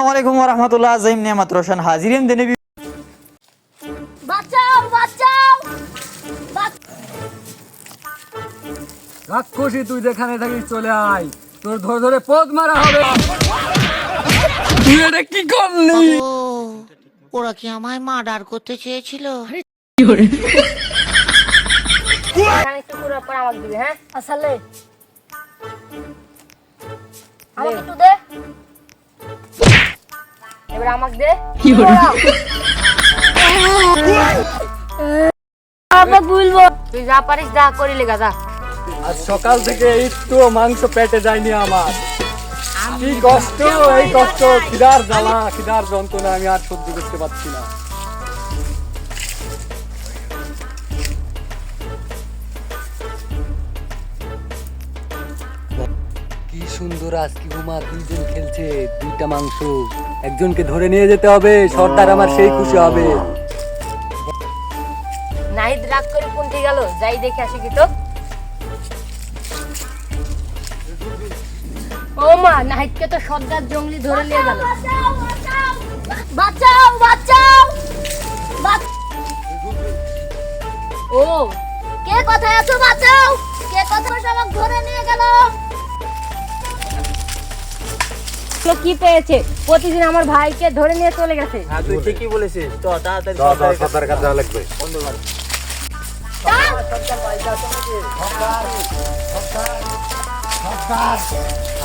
আসসালামু আলাইকুম ওয়া রাহমাতুল্লাহ জাইম নিয়ামত রোশন হাজিরিন দিনে বাঁচাও বাঁচাও রাক্ষসী তুই যেখানে থাকিস চলে আয়। তোর ধরে ধরে পদ মারা হবে। তুই এটা কি করলি? ওরা কি আমায় মার্ডার করতে চেয়েছিল? একটু পুরো পর আমাকে দিবি হ্যাঁ? আসলে? আমাকে একটু দে। এবার আমাকে দে। আবার বলব তুই যা পারিস যা করি লেগা যা। আজ সকাল থেকে একটু মাংস পেটে যায়নি আমার। কি কষ্ট এই কষ্ট। খিদার জ্বালা খিদার যন্ত্রণা আমি আর সহ্য করতে পারছি না। কি সুন্দর আজকে উমা দুইজন খেলছে দুইটা মাংস। একজনকে ধরে নিয়ে যেতে হবে সর্দার আমার সেই খুশি হবে। নাহিদ রাগ করে কোনটি গেল যাই দেখে আসি কি তো। ও মা নাহিদকে তো সর্দার জঙ্গলি ধরে নিয়ে গেল। বাঁচাও বাঁচাও ও। কে কোথায় আছো বাঁচাও? কে কোথায় আমাকে ধরে নিয়ে গেল? তো কি পেয়েছে? প্রতিদিন আমার ভাইকে ধরে নিয়ে চলে গেছে। হ্যাঁ তুই ঠিকই বলেছিস। তো তাড়াতাড়ি সরকার কাছে। যাওয়া লাগবে।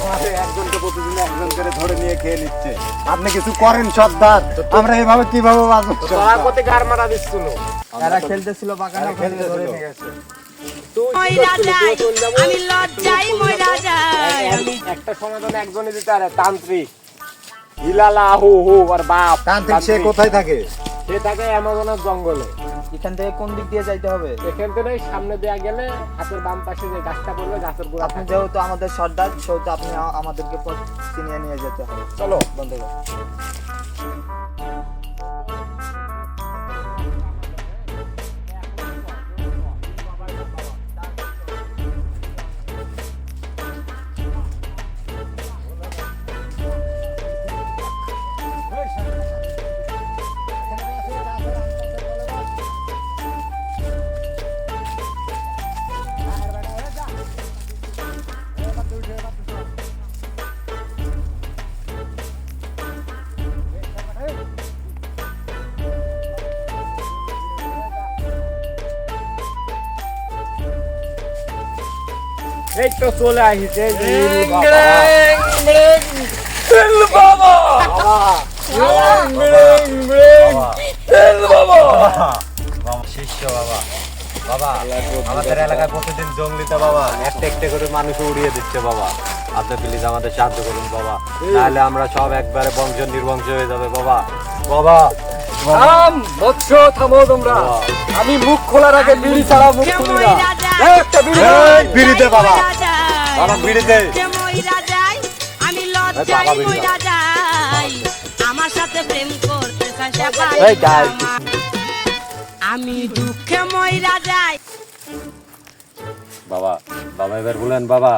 আমাদের একজনকে প্রতিদিন একজন করে ধরে নিয়ে খেয়ে নিচ্ছে। আপনি কিছু করেন সর্দার। আমরা এভাবে কীভাবে বাঁচবো তারা খেলতেছিল বাগানে খেলতে ধরে নিয়ে গেছে। একটা সমাধান একজনে দিতে পারে তান্ত্রিক। হিলালা হু হু আর বাপ তান্ত্রিক সে কোথায় থাকে? সে থাকে অ্যামাজনের জঙ্গলে। এখান থেকে কোন দিক দিয়ে যাইতে হবে? এখান থেকে সামনে দেয়া গেলে হাতের বাম পাশে যে গাছটা পড়বে গাছের গোড়া আপনি যেহেতু আমাদের সর্দার সেহেতু আপনি আমাদেরকে পথ চিনিয়ে নিয়ে যেতে হবে। চলো। বন্ধুগণ এই তো চলে আসিছে বাবা। শিষ্য বাবা। বাবা আমাদের এলাকায় প্রতিদিন জঙ্গলিতে বাবা একটা একটা করে মানুষ উড়িয়ে দিচ্ছে বাবা। আপনি প্লিজ আমাদের সাহায্য করুন বাবা। তাহলে আমরা সব একবারে বংশ নির্বংশ হয়ে যাবে বাবা। বাবা। থাম তোমরা। আমি মুখ খোলার আগে বিড়ি ছাড়া মুখ খুলি না। একটা বিড়ি বিড়িতে বাবা। বাবা বিড়িতে। মইরা যাই আমি লজ্জায় মইরা যাই আমার সাথে প্রেম করতে চাই। আমি দুঃখে মইরা যাই। বাবা বাবা এবার বলেন বাবা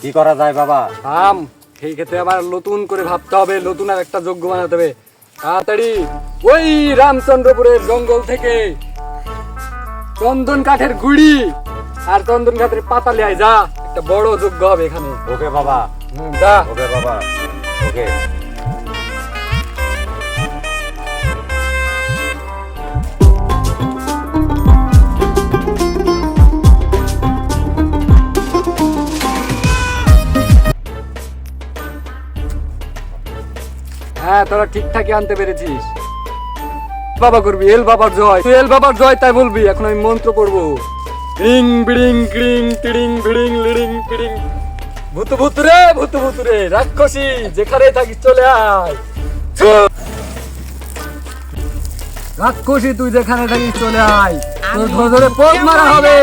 কি করা যায় বাবা? থাম সেই ক্ষেত্রে আবার নতুন করে ভাবতে হবে নতুন আর একটা যোগ্য বানাতে হবে। তাড়াতাড়ি ওই রামচন্দ্রপুরের জঙ্গল থেকে চন্দন কাঠের গুড়ি আর চন্দন কাঠের পাতা লিয়াই যা। একটা বড় যোগ্য হবে এখানে। ওকে বাবা। হুম, যা। ওকে বাবা। ওকে। হ্যাঁ তোরা ঠিকঠাকই আনতে পেরেছিস। বাবা করবি এল বাবার জয়। তুই এল বাবার জয় তাই বলবি। এখন আমি মন্ত্র পড়ব। রিং বিড়িং ক্রিং টিড়িং ভিড়িং লিড়িং পিড়িং ভূত ভূত রে ভূত ভূত রে রাক্ষসী যেখানে থাকিস চলে আয়। রাক্ষসী তুই যেখানে থাকিস চলে আয়। তোর ধরে ধরে মারা হবে।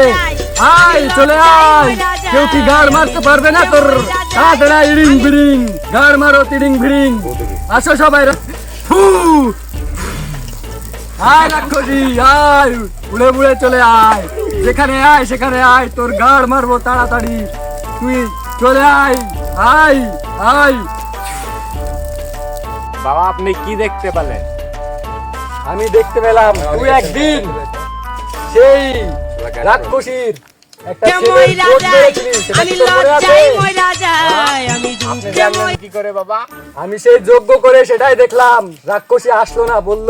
আয় চলে আয়। কেউ কি গাড় মারতে পারবে না তোর? তাড়াতাড়ি ইড়িং বিড়িং গাড় মারো তিড়িং ভিড়িং। আসো সবাই! আয় রাক্ষসী আয়। উড়ে উড়ে চলে আয়। যেখানে আয় সেখানে আয় তোর গাড় মারবো তাড়াতাড়ি। তুই চলে আয় আয় আয়। বাবা আপনি কি দেখতে পেলেন? আমি দেখতে পেলাম তুই একদিন সেই রাক্ষসীর আমি সেই যজ্ঞ করে সেটাই দেখলাম। রাক্ষসী আসলো না বলল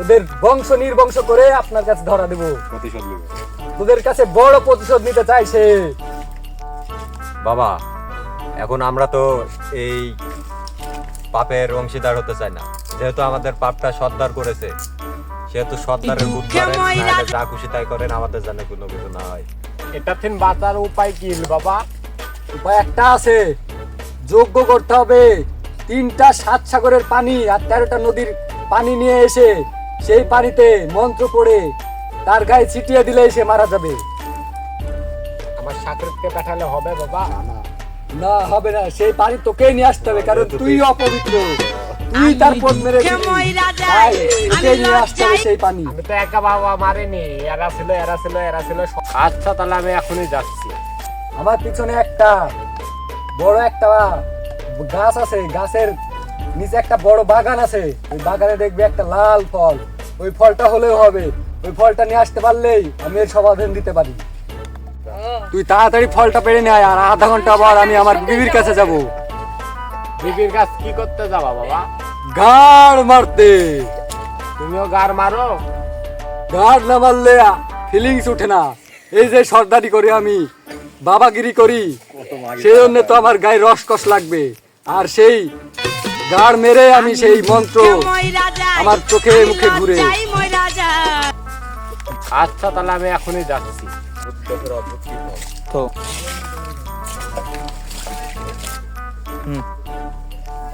ওদের বংশ নির্বংশ করে আপনার কাছে ধরা দেবো। প্রতিশোধ নেবে। ওদের কাছে বড় প্রতিশোধ নিতে চাইছে বাবা এখন আমরা তো এই পাপের অংশীদার হতে চাই না। যেহেতু আমাদের পাপটা সর্দার করেছে সেহেতু সর্দারের নাহলে যা খুশি তাই করেন আমাদের যেন কোনো কিছু না হয়। এটা থেকে বাঁচার উপায় কি বাবা? উপায় একটা আছে। যোগ্য করতে হবে। তিনটা সাত সাগরের পানি আর তেরোটা নদীর পানি নিয়ে এসে সেই পানিতে মন্ত্র পড়ে তার গায়ে ছিটিয়ে দিলে সে মারা যাবে। আমার সাকরকে পাঠালে হবে বাবা? না হবে না। সেই পানি তোকেই নিয়ে আসতে হবে কারণ তুই অপবিত্র। তুই তার পথ তোকে নিয়ে আসতে হবে সেই পানি। আমি তো একা বাবা মারিনি এরা ছিল এরা ছিল এরা ছিল। আচ্ছা তাহলে আমি এখনই যাচ্ছি। আমার পিছনে একটা বড় একটা গাছ আছে গাছের নিচে একটা বড় বাগান আছে। ওই বাগানে দেখবি একটা লাল ফল। ওই ফলটা হলেও হবে। ওই ফলটা নিয়ে আসতে পারলেই আমি এর সমাধান দিতে পারি। তুই তাড়াতাড়ি ফলটা পেরে নেয় আর আধা ঘণ্টা পর আমি আমার বিবির কাছে যাব। বিবির কাছ কি করতে যাবা বাবা? গাড় মারতে। তুমিও গাড় মারো। গাড় না মারলে ফিলিংস উঠে না। এই যে সর্দারি করি আমি বাবাগিরি করি সেই জন্য তো আমার গায়ে রসকস লাগবে। আর সেই গাড় মেরে আমি সেই মন্ত্র আমার চোখে মুখে ঘুরে। আচ্ছা তাহলে আমি এখনই যাচ্ছি। তো।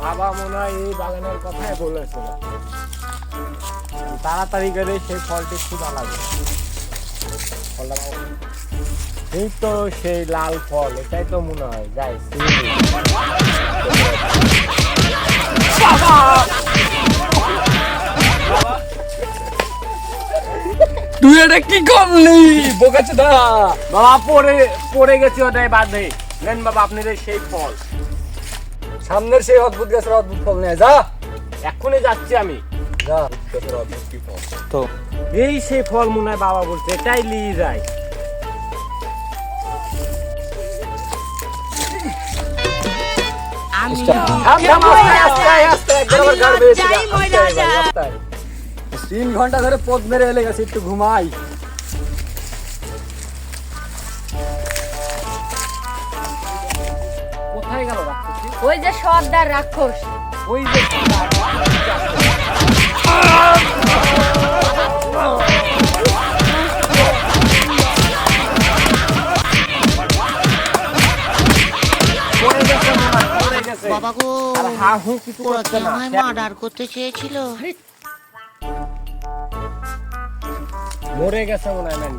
বাবা মনে হয় এই বাগানের কথাই বলেছিল তাড়াতাড়ি করে সেই ফলটি খুব পাবো। এই তো সেই লাল ফল এটাই তো মনে হয়। যাই তুই এটা কি করলি? বোকাচ্ছে দা বাবা পড়ে পড়ে গেছি ওটাই বাদে। নেন বাবা আপনি সেই ফল। সামনের সেই অদ্ভুত গাছের অদ্ভুত ফল নেয় যা। এক্ষুনি যাচ্ছি আমি। যা অদ্ভুত ফল। তো এই সেই ফল মনে হয় বাবা বলছে এটাই নিয়ে যায়। আস্তে। তিন ঘণ্টা ধরে পদ মেরে এলে গেছে একটু ঘুমাই। কোথায় গেল রাক্ষসী? ওই যে সর্দার রাক্ষস। ওই যে বাবা ওরা না মার্ডার করতে চেয়েছিল। মরে গেছে মনে হয়